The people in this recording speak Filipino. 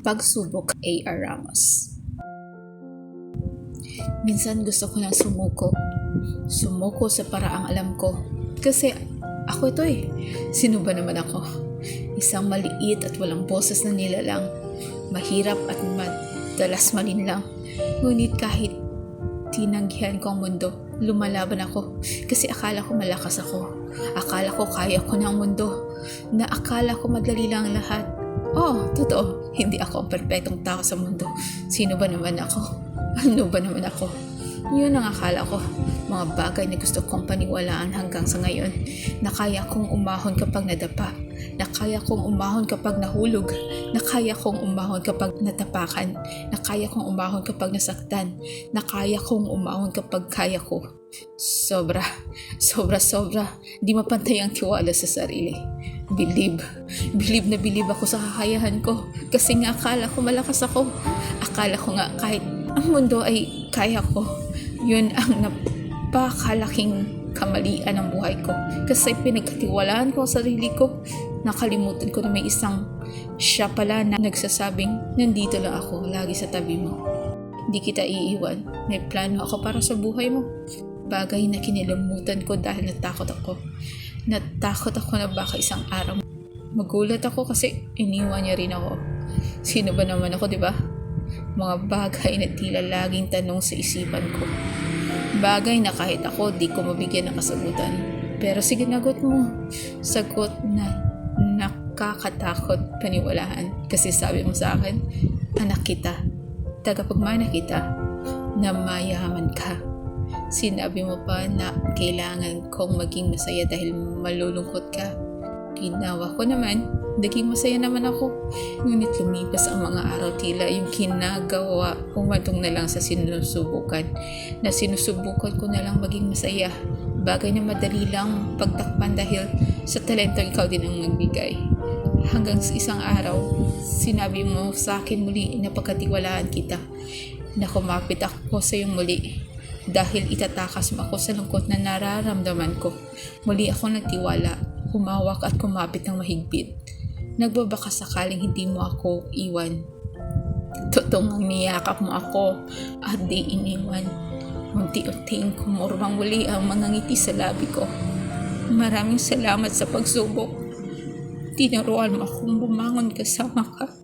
Pagsubok A.R. Ramos Minsan gusto ko lang sumuko. Sumuko sa paraang alam ko. Kasi ako ito eh. Sino ba naman ako? Isang maliit at walang boses na nilalang. Mahirap at madalas malinlang. Ngunit kahit tinanggihan ko ang mundo, lumalaban ako. Kasi akala ko malakas ako. Akala ko kaya ko ng mundo. Na akala ko madali lang ang lahat. Oh, totoo. Hindi ako ang perpektong tao sa mundo. Sino ba naman ako? Ano ba naman ako? Yun ang akala ko. Mga bagay na gusto kong paniwalaan hanggang sa ngayon. Na kaya kong umahon kapag nadapa. Na kaya kong umahon kapag nahulog. Na kaya kong umahon kapag natapakan. Na kaya kong umahon kapag nasaktan. Na kaya kong umahon kapag kaya ko. Sobra, sobra, sobra. Di mapantay ang tiwala sa sarili. Believe. Believe na believe ako sa kakayahan ko. Kasi nga akala ko malakas ako. Akala ko nga kahit ang mundo ay kaya ko. Yun ang napakalaking kamalian ng buhay ko. Kasi pinagkatiwalaan ko ang sarili ko. Nakalimutan ko na may isang siya pala na nagsasabing, nandito lang ako lagi sa tabi mo. Hindi kita iiwan. May plano ako para sa buhay mo. Bagay na kinilamutan ko dahil natakot ako. Natakot ako na baka isang araw magulat ako kasi iniwan niya rin ako. Sino ba naman ako, di ba? Mga bagay na tila laging tanong sa isipan ko. Bagay na kahit ako di ko mabigyan ng kasagutan. Pero sige nagot mo. Sagot na nakakatakot paniwalaan. Kasi sabi mo sa akin, anak kita, tagapagmana kita, na mayaman ka. Sinabi mo pa na kailangan kong maging masaya dahil malulungkot ka. Ginawa ko naman, naging masaya naman ako. Ngunit lumipas ang mga araw tila yung kinagawa umantong na lang sa sinusubukan. Na sinusubukan ko na lang maging masaya. Bagay na madali lang pagtakpan dahil sa talento ikaw din ang nagbigay. Hanggang sa isang araw, sinabi mo sa akin muli na pagkatiwalaan kita na kumapit ako sa iyong muli dahil itatakas mo ako sa lungkot na nararamdaman ko. Muli ako nagtiwala, humawak at kumapit ng mahigpit. Nagbabaka sakaling hindi mo ako iwan. Totoong niyakap mo ako at di iniwan. Unti-unting kumurmang muli ang mga ngiti sa labi ko. Maraming salamat sa pagsubok. Tinuruan mo akong bumangon kasama ka.